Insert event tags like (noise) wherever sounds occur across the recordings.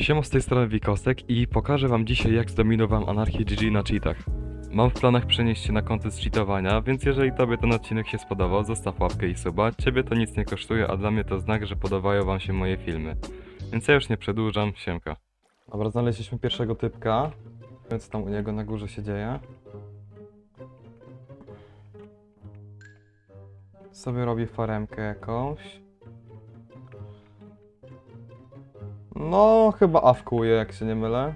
Siema z tej strony Wikosek i pokażę wam dzisiaj jak zdominowałem anarchię GG na cheatach. Mam w planach przenieść się na konty z cheatowania, więc jeżeli tobie ten odcinek się spodobał, zostaw łapkę i suba. Ciebie to nic nie kosztuje, a dla mnie to znak, że podobają wam się moje filmy. Więc ja już nie przedłużam, siemka. Dobra, znaleźliśmy pierwszego typka. Więc tam u niego na górze się dzieje. Sobie robi faremkę jakąś. No, chyba awkuje, jak się nie mylę.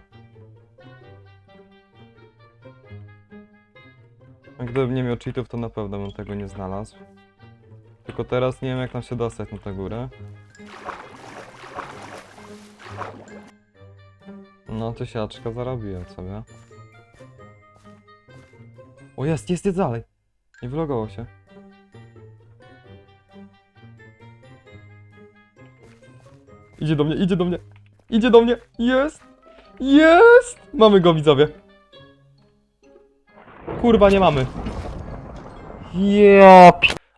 Gdybym nie miał cheatów, to na pewno bym tego nie znalazł. Tylko teraz nie wiem, jak tam się dostać na tę górę. No, tysiaczka zarobiłem sobie. O, jest, jest, jest dalej. Nie wylogował się. Idzie do mnie, idzie do mnie. Idzie do mnie. Jest! Jest! Mamy go, widzowie. Kurwa, nie mamy. Ja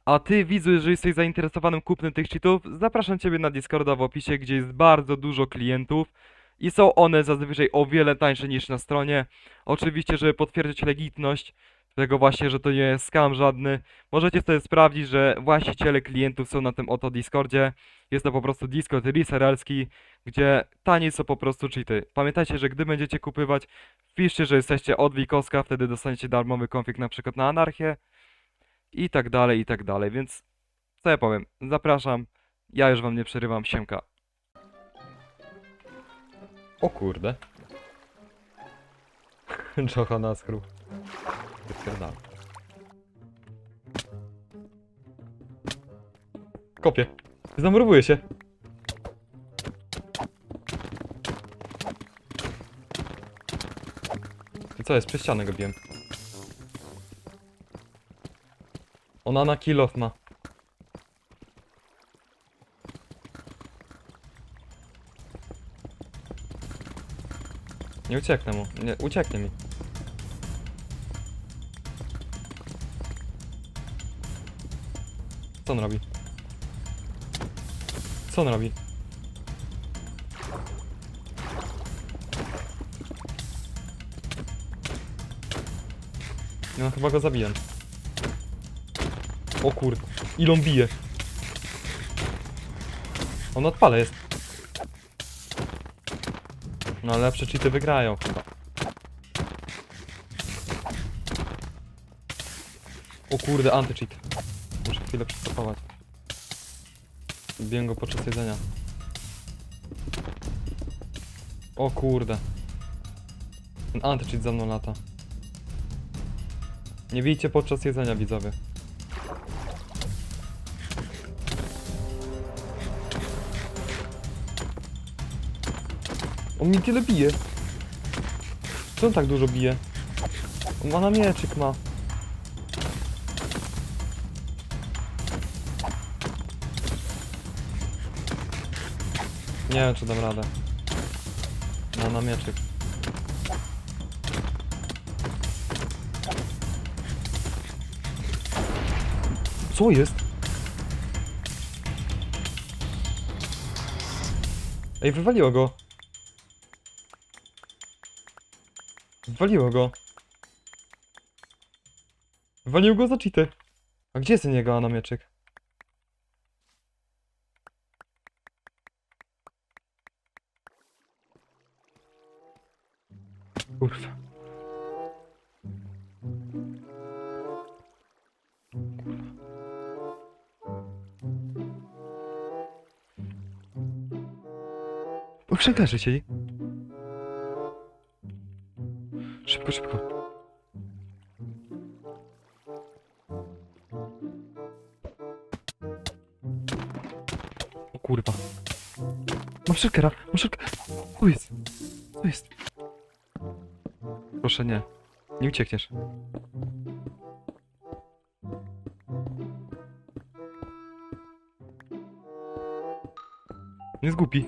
A ty, widzu, jeżeli jesteś zainteresowanym kupnem tych cheatów, zapraszam ciebie na Discorda w opisie, gdzie jest bardzo dużo klientów i są one zazwyczaj o wiele tańsze niż na stronie. Oczywiście, żeby potwierdzić legitność tego właśnie, że to nie jest scam żadny, możecie sobie sprawdzić, że właściciele klientów są na tym oto Discordzie. Jest to po prostu Discord resellerski, gdzie taniej są po prostu cheaty. Pamiętajcie, że gdy będziecie kupywać, wpiszcie, że jesteście od Wikoska, wtedy dostaniecie darmowy konfig na przykład na Anarchię i tak dalej, i tak dalej, więc co ja powiem, zapraszam, ja już wam nie przerywam, siemka. O kurde. (laughs) Jocha na Wypierdam. Kopię. Zamurowuje się. Co jest? Przez ścianę go biłem. Ona na kill ma. Nie ucieknę mu. Nie, ucieknie mi. Co on robi? Co on robi? No chyba go zabiję. O kurde, ile on bije. On odpale jest. No lepsze cheaty wygrają chyba. O kurde, anti-cheat. Chwilę przystopować. Biję go podczas jedzenia. O kurde. Ten anti-cheat za mną lata. Nie bijcie podczas jedzenia, widzowie. On mi tyle bije. Co on tak dużo bije? On ma na mieczyk ma. Nie wiem czy dam radę. Ma na mieczyk. Co jest? Ej, wywaliło go. Wywaliło go. Wywalił go za cheaty. A gdzie jest ten jego anamieczyk? Kurwa. O, przeklerzy siedzi. Szybko, szybko. O kurwa. Mam szykera, mam szykera. Co jest? Co jest? Proszę nie. Nie uciekniesz. Nie zgubi.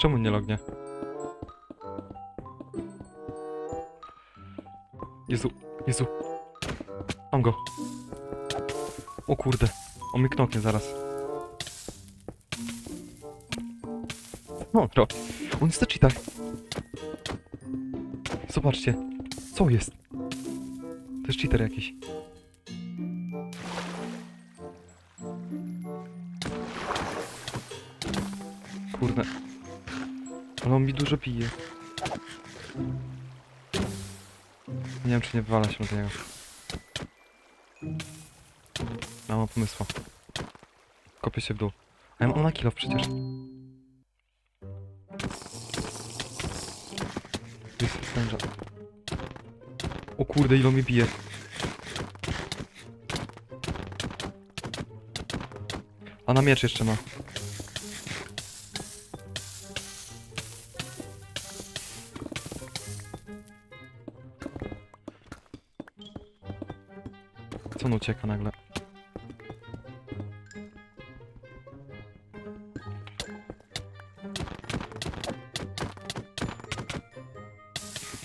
Czemu nie lognie? Jezu, Jezu. Mam go. O kurde. On mnie zaraz. Bro. On jest na cheatach. Zobaczcie. Co jest? To jest cheater jakiś. Kurde. Ale on mi dużo pije. Nie wiem, czy nie wywala się do niego. Mam pomysła. Kopię się w dół. A ja mam na kilo przecież. Jest węża. O kurde, ile mnie bije. A na miecz jeszcze ma. Co on ucieka nagle?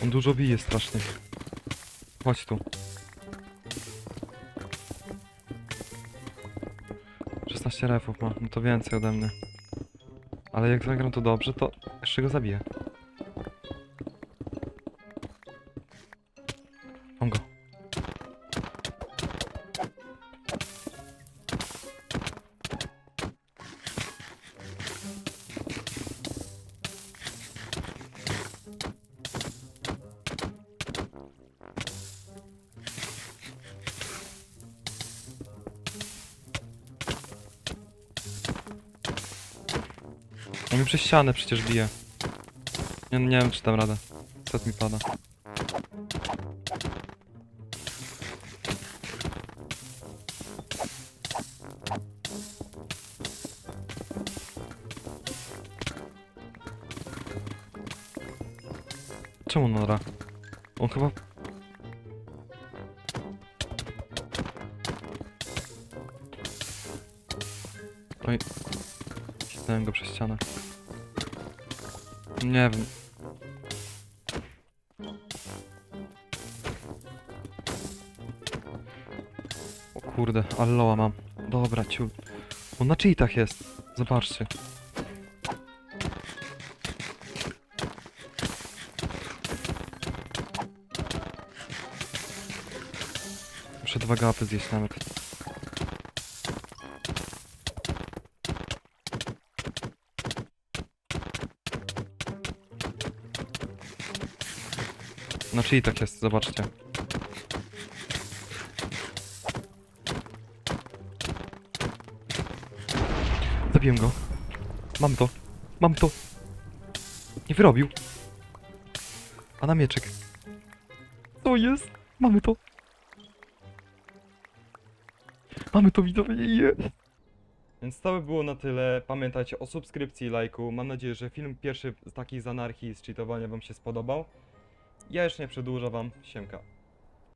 On dużo bije strasznie. Chodź tu. 16 refów ma, no to więcej ode mnie. Ale jak zagram to dobrze, to jeszcze go zabiję. Mi przez ścianę przecież bije. Nie, nie wiem czy dam radę. Set mi pada. Czemu Nora? On chyba... Oj. Ścinąłem go przez ścianę. Nie wiem. O kurde, ale loa mam. Dobra, ciul. On na cheatach jest. Zobaczcie. Muszę dwa gapy zjeść nawet. Na cheatach jest, zobaczcie. Zabiłem go. Mam to. Mam to. Nie wyrobił. A na mieczek. To jest. Mamy to. Mamy to widzowie. Jest. Więc to by było na tyle. Pamiętajcie o subskrypcji i lajku. Mam nadzieję, że film pierwszy z takich z anarchii, z cheatowania wam się spodobał. Ja już nie przedłużam wam. Siemka.